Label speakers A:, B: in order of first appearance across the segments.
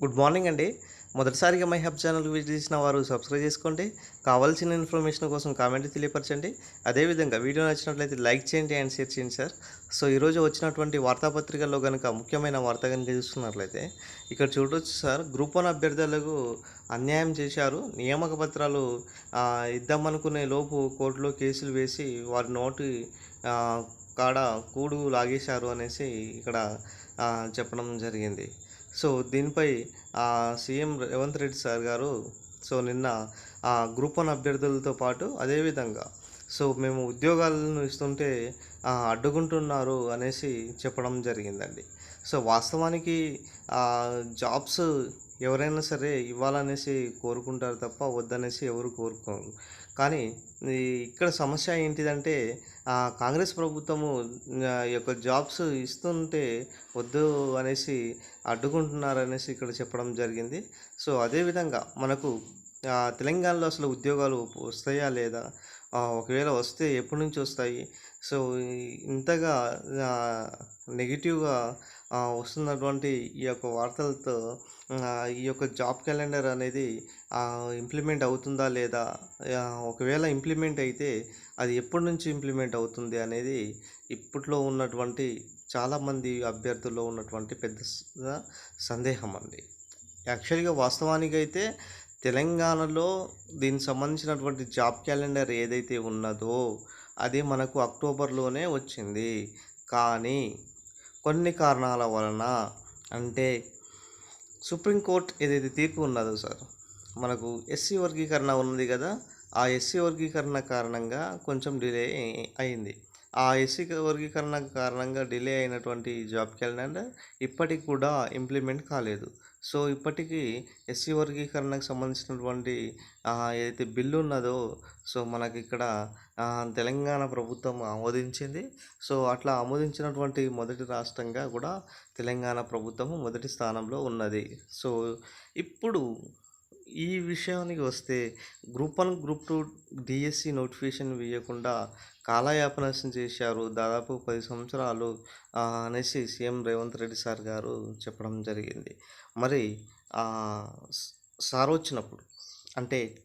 A: Good morning అండి. మొదటిసారిగా my hub ఛానల్కి విజిట్ చేసిన వారు సబ్స్క్రైబ్ చేసుకోండి. కావాల్సిన ఇన్ఫర్మేషన్ కోసం కామెంట్ తెలియపరచండి. అదేవిధంగా వీడియో నచ్చినట్లయితే లైక్ చేయండి అండ్ షేర్ చేయండి సార్. సో ఈరోజు వచ్చినటువంటి వార్తాపత్రికల్లో కనుక ముఖ్యమైన వార్త కనుక చూసుకున్నట్లయితే ఇక్కడ చూడవచ్చు సార్ గ్రూప్ వన్ అభ్యర్థులకు అన్యాయం చేశారు. నియామక పత్రాలు ఇద్దామనుకునే లోపు కోర్టులో కేసులు వేసి వారి నోటి కాడ కూడు లాగేశారు అనేసి ఇక్కడ చెప్పడం జరిగింది. సో దీనిపై ఆ, సీఎం రేవంత్ రెడ్డి సార్ గారు సో నిన్న ఆ, గ్రూప్ వన్ అభ్యర్థులతో పాటు అదేవిధంగా సో మేము ఉద్యోగాలను ఇస్తుంటే అడ్డుకుంటున్నారు అనేసి చెప్పడం జరిగిందండి. సో వాస్తవానికి జాబ్స్ ఎవరైనా సరే ఇవ్వాలనేసి కోరుకుంటారు తప్ప వద్దనేసి ఎవరు కోరుకోరు. కానీ ఇక్కడ సమస్య ఏంటిదంటే కాంగ్రెస్ ప్రభుత్వము ఈ యొక్క జాబ్స్ ఇస్తుంటే వద్దు అనేసి అడ్డుకుంటున్నారు అనేసి ఇక్కడ చెప్పడం జరిగింది. సో అదేవిధంగా మనకు తెలంగాణలో అసలు ఉద్యోగాలు వస్తాయా లేదా? ఒకవేళ వస్తే ఎప్పటి నుంచి వస్తాయి? సో ఇంతగా నెగిటివ్గా వస్తున్నటువంటి ఈ యొక్క వార్తలతో ఈ యొక్క జాబ్ క్యాలెండర్ అనేది ఇంప్లిమెంట్ అవుతుందా లేదా? ఒకవేళ ఇంప్లిమెంట్ అయితే అది ఎప్పటి నుంచి ఇంప్లిమెంట్ అవుతుంది అనేది ఇప్పట్లో ఉన్నటువంటి చాలామంది అభ్యర్థుల్లో ఉన్నటువంటి పెద్ద సందేహం అండి. యాక్చువల్గా వాస్తవానికి అయితే తెలంగాణలో దీనికి సంబంధించినటువంటి జాబ్ క్యాలెండర్ ఏదైతే ఉన్నదో అది మనకు అక్టోబర్లోనే వచ్చింది. కానీ కొన్ని కారణాల వలన అంటే సుప్రీంకోర్టు ఏదైతే తీర్పు ఉన్నదో సార్ మనకు ఎస్సీ వర్గీకరణ ఉన్నది కదా ఆ ఎస్సీ వర్గీకరణ కారణంగా కొంచెం డిలే అయింది. ఆ ఎస్సీ వర్గీకరణ కారణంగా డిలే అయినటువంటి జాబ్ క్యాలెండర్ ఇప్పటికి కూడా ఇంప్లిమెంట్ కాలేదు. సో ఇప్పటికీ ఎస్సీ వర్గీకరణకు సంబంధించినటువంటి ఏదైతే బిల్లు ఉన్నదో సో మనకి ఇక్కడ తెలంగాణ ప్రభుత్వం ఆమోదించింది. సో అట్లా ఆమోదించినటువంటి మొదటి రాష్ట్రంగా కూడా తెలంగాణ ప్రభుత్వం మొదటి స్థానంలో ఉన్నది. సో ఇప్పుడు ఈ విషయానికి వస్తే group one group two DSC notification వేయకుండా కాలయాపన చేశారు. దాదాపు పది సంవత్సరాలు అనేసి సీఎం రేవంత్ రెడ్డి సార్ గారు చెప్పడం జరిగింది. మరి సార్ వచ్చినప్పుడు అంటే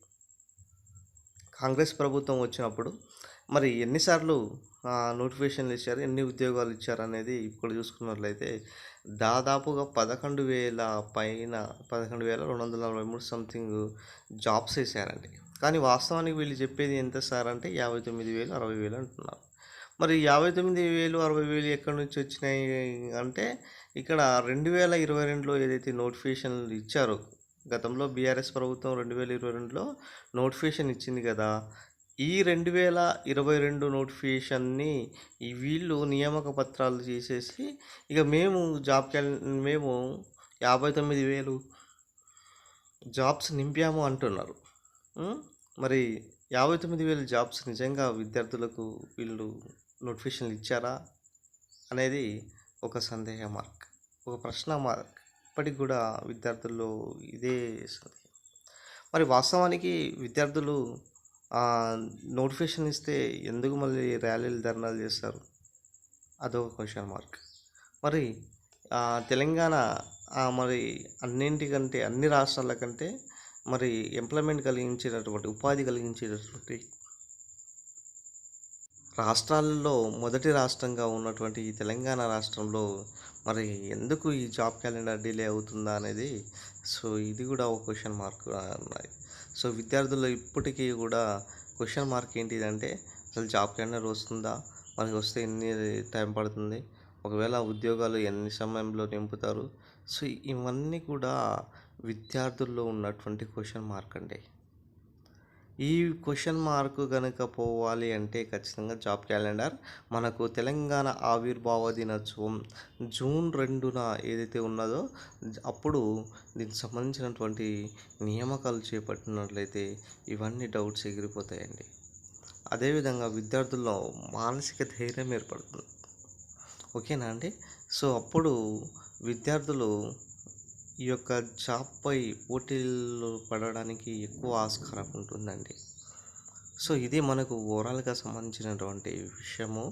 A: కాంగ్రెస్ ప్రభుత్వం వచ్చినప్పుడు మరి ఎన్నిసార్లు నోటిఫికేషన్లు ఇచ్చారు ఎన్ని ఉద్యోగాలు ఇచ్చారు అనేది ఇప్పుడు చూసుకున్నట్లయితే దాదాపుగా పదకొండు వేల పైన పదకొండు వేల రెండు వందల నలభై మూడు సంథింగ్ జాబ్స్ వేసారండి. కానీ వాస్తవానికి వీళ్ళు చెప్పేది ఎంత సార్ అంటే యాభై తొమ్మిది వేలు అరవై వేలు అంటున్నారు. మరి యాభై తొమ్మిది వేలు అరవై వేలు ఎక్కడి నుంచి వచ్చినాయి అంటే ఇక్కడ రెండు వేల ఇరవై రెండులో ఏదైతే నోటిఫికేషన్లు ఇచ్చారో గతంలో బీఆర్ఎస్ ప్రభుత్వం రెండు వేల ఇరవై రెండులో నోటిఫికేషన్ ఇచ్చింది కదా ఈ రెండు వేల ఇరవై రెండు నోటిఫికేషన్ని వీళ్ళు నియామక పత్రాలు చేసేసి ఇక మేము జాబ్ మేము యాభై తొమ్మిది వేలు జాబ్స్ నింపాము అంటున్నారు. మరి యాభై తొమ్మిది వేల జాబ్స్ నిజంగా విద్యార్థులకు వీళ్ళు నోటిఫికేషన్లు ఇచ్చారా అనేది ఒక సందేహ మార్క్ ఒక ప్రశ్న మార్క్. ఇప్పటికి కూడా విద్యార్థుల్లో ఇదే సందేహం. మరి వాస్తవానికి విద్యార్థులు నోటిఫికేషన్ ఇస్తే ఎందుకు మళ్ళీ ర్యాలీలు ధర్నాలు చేస్తారు? అదొక క్వశ్చన్ మార్క్ మరి తెలంగాణ మరి అన్నింటికంటే అన్ని రాష్ట్రాల కంటే మరి ఎంప్లాయ్మెంట్ కలిగించేటటువంటి ఉపాధి కలిగించేటటువంటి రాష్ట్రాలలో మొదటి రాష్ట్రంగా ఉన్నటువంటి ఈ తెలంగాణ రాష్ట్రంలో మరి ఎందుకు ఈ జాబ్ క్యాలెండర్ డిలే అవుతుందా అనేది సో ఇది కూడా ఒక క్వశ్చన్ మార్క్ ఉన్నాయి సో విద్యార్థులు ఇప్పటికీ కూడా క్వశ్చన్ మార్క్ ఏంటిదంటే అసలు జాబ్ క్యాండర్ వస్తుందా మనకి వస్తే ఎన్ని టైం పడుతుంది? ఒకవేళ ఉద్యోగాలు ఎన్ని సమయంలో నింపుతారు? సో ఇవన్నీ కూడా విద్యార్థుల్లో ఉన్నటువంటి క్వశ్చన్ మార్క్ అండి. ఈ క్వశ్చన్ మార్క్ కనుక పోవాలి అంటే ఖచ్చితంగా జాబ్ క్యాలెండర్. మనకు తెలంగాణ ఆవిర్భావ దినోత్సవం జూన్ రెండున ఏదైతే ఉన్నదో అప్పుడు దీనికి సంబంధించినటువంటి నియామకాలు చేపట్టినట్లయితే ఇవన్నీ డౌట్స్ ఎగిరిపోతాయండి. అదేవిధంగా విద్యార్థుల్లో మానసిక ధైర్యం ఏర్పడుతుంది. ఓకేనా అండి? సో అప్పుడు విద్యార్థులు ఈ యొక్క జాబ్పై పోటీలు పడడానికి ఎక్కువ ఆస్కారం ఉంటుందండి. సో ఇది మనకు ఓవరాల్గా సంబంధించినటువంటి విషయము.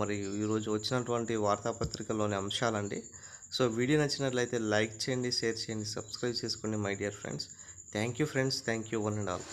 A: మరి ఈరోజు వచ్చినటువంటి వార్తాపత్రికలోని అంశాలండి. సో వీడియో నచ్చినట్లయితే లైక్ చేయండి షేర్ చేయండి సబ్స్క్రైబ్ చేసుకోండి my dear friends. Thank you friends. Thank you one and all.